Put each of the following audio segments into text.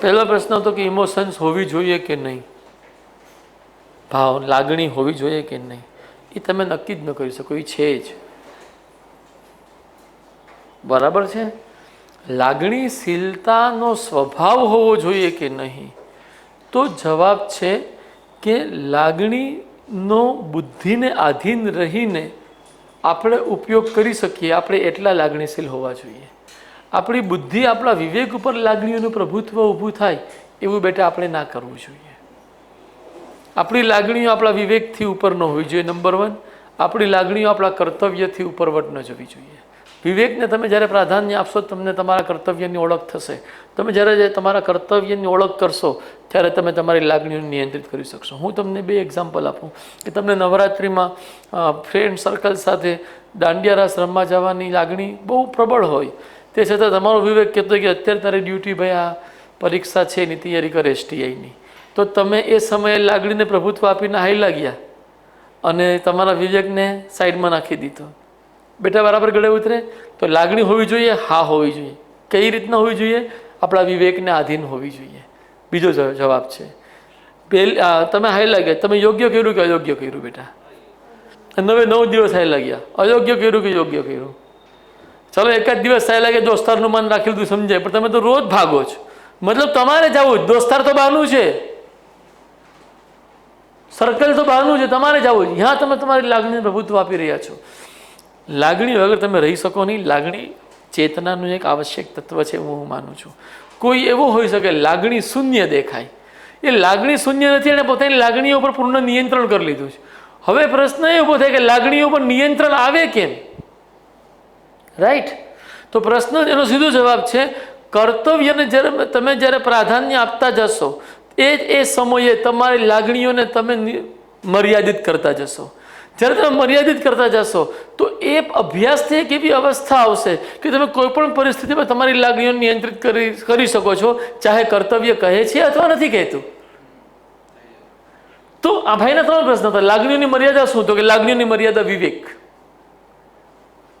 પહેલો પ્રશ્ન હતો કે ઇમોશન્સ હોવી જોઈએ કે નહીં? ભાવ, લાગણી હોવી જોઈએ કે નહીં? એ તમે નક્કી જ ન કરી શકો, એ છે જ. બરાબર છે? લાગણીશીલતાનો સ્વભાવ હોવો જોઈએ કે નહીં? તો જવાબ છે કે લાગણીનો બુદ્ધિને આધીન રહીને આપણે ઉપયોગ કરી શકીએ, આપણે એટલા લાગણીશીલ હોવા જોઈએ. આપણી બુદ્ધિ આપણા વિવેક ઉપર લાગણીઓનું પ્રભુત્વ ઊભું થાય, એવું બેટા આપણે ના કરવું જોઈએ. આપણી લાગણીઓ આપણા વિવેકથી ઉપર ન હોવી જોઈએ નંબર વન આપણી લાગણીઓ આપણા કર્તવ્યથી ઉપરવટ ન જવી જોઈએ. વિવેકને તમે જ્યારે પ્રાધાન્ય આપશો, તમને તમારા કર્તવ્યની ઓળખ થશે. તમે જ્યારે તમારા કર્તવ્યની ઓળખ કરશો, ત્યારે તમે તમારી લાગણીઓને નિયંત્રિત કરી શકશો. હું તમને બે એક્ઝામ્પલ આપું. કે તમને નવરાત્રિમાં ફ્રેન્ડ સર્કલ સાથે દાંડિયા રાસ રમવા જવાની લાગણી બહુ પ્રબળ હોય. તે છતાં તમારો વિવેક કહેતો કે અત્યારે તારી ડ્યુટી ભાઈ આ પરીક્ષા છે એની તૈયારી કરે એસટીઆઈની તો તમે એ સમયે લાગણીને પ્રભુત્વ આપીને હાઈ લાગ્યા અને તમારા વિવેકને સાઈડમાં નાખી દીધો. બેટા બરાબર ગળે ઉતરે? તો લાગણી હોવી જોઈએ, હા હોવી જોઈએ. કઈ રીતના હોવી જોઈએ? આપણા વિવેકને આધીન હોવી જોઈએ. બીજો જવાબ છે. પહેલ તમે હાઈ લાગ્યા. તમે યોગ્ય કર્યું કે અયોગ્ય કર્યું બેટા? નવે નવ દિવસ હાઈ લાગ્યા. અયોગ્ય કર્યું કે યોગ્ય કર્યું? ચલો જ દિવસ હાઈ લાગે દોસ્તારનું મન રાખી લીધું સમજાય, પણ તમે તો રોજ ભાગો છો. મતલબ તમારે જવું, દોસ્તાર તો બહારનું છે. સર્કલ તો બહારનું છે, તમારે જવું જ ત્યાં તમે તમારી લાગણીને પ્રભુત્વ આપી રહ્યા છો. લાગણી વગર તમે રહી શકો નહીં, લાગણી ચેતનાનું એક આવશ્યક તત્વ છે હું માનું છું. કોઈ એવો હોઈ શકે, લાગણી શૂન્ય દેખાય. એ લાગણી શૂન્ય નથી, એણે પોતાની લાગણીઓ પર પૂર્ણ નિયંત્રણ કરી લીધું છે. હવે પ્રશ્ન એ ઊભો થાય કે લાગણીઓ પર નિયંત્રણ આવે કેમ? રાઈટ તો પ્રશ્ન એનો સીધો જવાબ છે, કર્તવ્યને જ્યારે તમે જ્યારે પ્રાધાન્ય આપતા જશો, એ એ સમયે તમારી લાગણીઓને તમે મર્યાદિત કરતા જશો. જ્યારે તમે મર્યાદિત કરતા જશો, તો એ અભ્યાસથી એક એવી અવસ્થા આવશે કે તમે કોઈપણ પરિસ્થિતિમાં તમારી લાગણીઓ નિયંત્રિત કરી કરી શકો છો, ચાહે કર્તવ્ય કહે છે અથવા નથી કહેતું. તો આ ભાઈના ત્રણ પ્રશ્ન હતા. લાગણીઓની મર્યાદા શું? તો કે લાગણીઓની મર્યાદા વિવેક.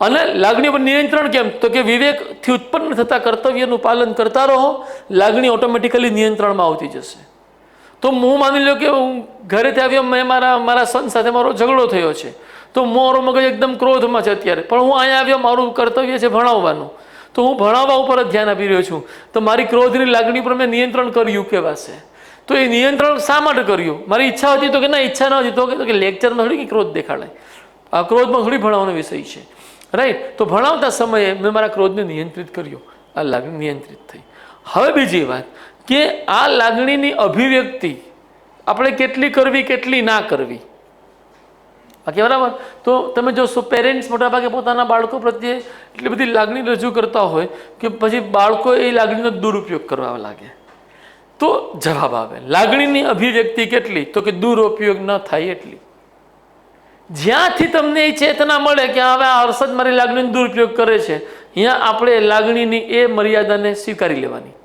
અને લાગણી પર નિયંત્રણ કેમ? તો કે વિવેકથી ઉત્પન્ન થતા કર્તવ્યનું પાલન કરતા રહો, લાગણી ઓટોમેટિકલી નિયંત્રણમાં આવતી જશે. તો હું માની લો કે હું ઘરેથી આવ્યો, મેં મારા મારા સન સાથે મારો ઝઘડો થયો છે. તો મારો મગજ એકદમ ક્રોધમાં છે અત્યારે. પણ હું અહીંયા આવ્યો, મારું કર્તવ્ય છે ભણાવવાનું. તો હું ભણાવવા ઉપર જ ધ્યાન આપી રહ્યો છું. તો મારી ક્રોધની લાગણી પર મેં નિયંત્રણ કર્યું કહેવાશે તો એ નિયંત્રણ શા માટે કર્યું? મારી ઈચ્છા હતી તો કે ના, ઈચ્છા ન હતી તો કે લેક્ચરમાં થોડી કે ક્રોધ દેખાડાય આ ક્રોધમાં થોડી ભણાવવાનો વિષય છે. રાઈટ તો ભણાવતા સમયે મેં મારા ક્રોધને નિયંત્રિત કર્યો. આ લાગણી નિયંત્રિત થઈ. હવે બીજી વાત કે આ લાગણીની અભિવ્યક્તિ આપણે કેટલી કરવી, કેટલી ના કરવી. બાકી બરાબર? તો તમે જોશો પેરેન્ટ્સ મોટાભાગે પોતાના બાળકો પ્રત્યે એટલી બધી લાગણી રજૂ કરતા હોય કે પછી બાળકો એ લાગણીનો દુરુપયોગ કરવા લાગે. તો જવાબ આવે. લાગણીની અભિવ્યક્તિ કેટલી? તો કે દુરુપયોગ ન થાય એટલી. જ્યાંથી તમને એ ચેતના મળે કે હવે આ હર્ષદ મારી લાગણીનો દુરુપયોગ કરે છે, અહીંયા આપણે લાગણીની એ મર્યાદાને સ્વીકારી લેવાની.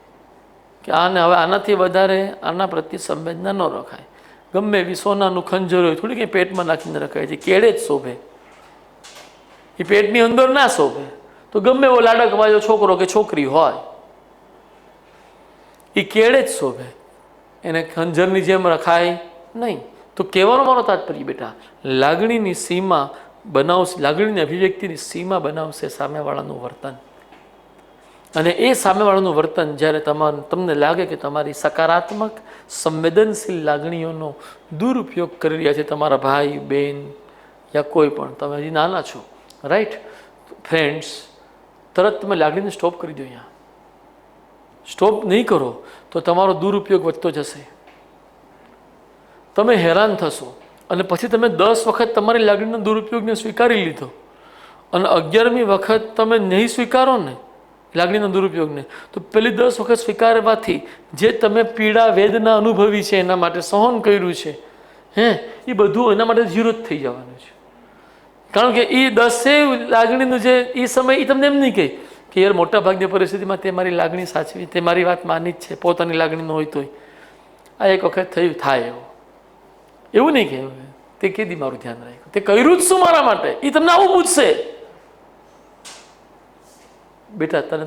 કે આને હવે આનાથી વધારે આના પ્રત્યે સંવેદના ન રખાય. ગમે એવી સોનાનું ખંજર હોય થોડી કંઈ પેટમાં નાખીને રખાય છે, કેળે જ શોભે. એ પેટની અંદર ના શોભે. તો ગમે એવો લાડકવાયો છોકરો કે છોકરી હોય, એ કેળે જ શોભે. એને ખંજરની જેમ રખાય નહીં. તો કહેવાનો મારો તાત્પર્ય બેટા, લાગણીની સીમા બનાવશે, લાગણીની અભિવ્યક્તિની સીમા બનાવશે સામેવાળાનું વર્તન. અને એ સામેવાળાનું વર્તન જ્યારે તમારું તમને લાગે કે તમારી સકારાત્મક, સંવેદનશીલ લાગણીઓનો દુરુપયોગ કરી રહ્યા છે તમારા ભાઈ બહેન યા કોઈ પણ, તમે હજી નાના છો રાઈટ ફ્રેન્ડ્સ તરત તમે લાગણીને સ્ટોપ કરી દો અહીંયા. સ્ટોપ નહીં કરો, તો તમારો દુરુપયોગ વધતો જશે. તમે હેરાન થશો. અને પછી તમે દસ વખત તમારી લાગણીના દુરુપયોગને સ્વીકારી લીધો. અને અગિયારમી વખત તમે નહીં સ્વીકારો ને લાગણીના દુરુપયોગને, તો પેલી દસ વખત સ્વીકારવાથી જે તમે પીડા, વેદના અનુભવી છે એના માટે સહન કર્યું છે, હે, એ બધું એના માટે ઝીરો જ થઈ જવાનું છે. કારણ કે એ દસે લાગણીનું જે એ સમય એ તમને એમ નહીં કહે કે યાર મોટા પરિસ્થિતિમાં તે મારી લાગણી સાચવી, તે મારી વાત માની જ છે, પોતાની લાગણીનો હોય તોય. આ એક વખત થયું, થાય એવું. એવું નહીં કહેવું તે કેદી મારું ધ્યાન રાખ્યું? તે કર્યું જ શું મારા માટે? એ તમને આવું પૂછશે. બેટા, તને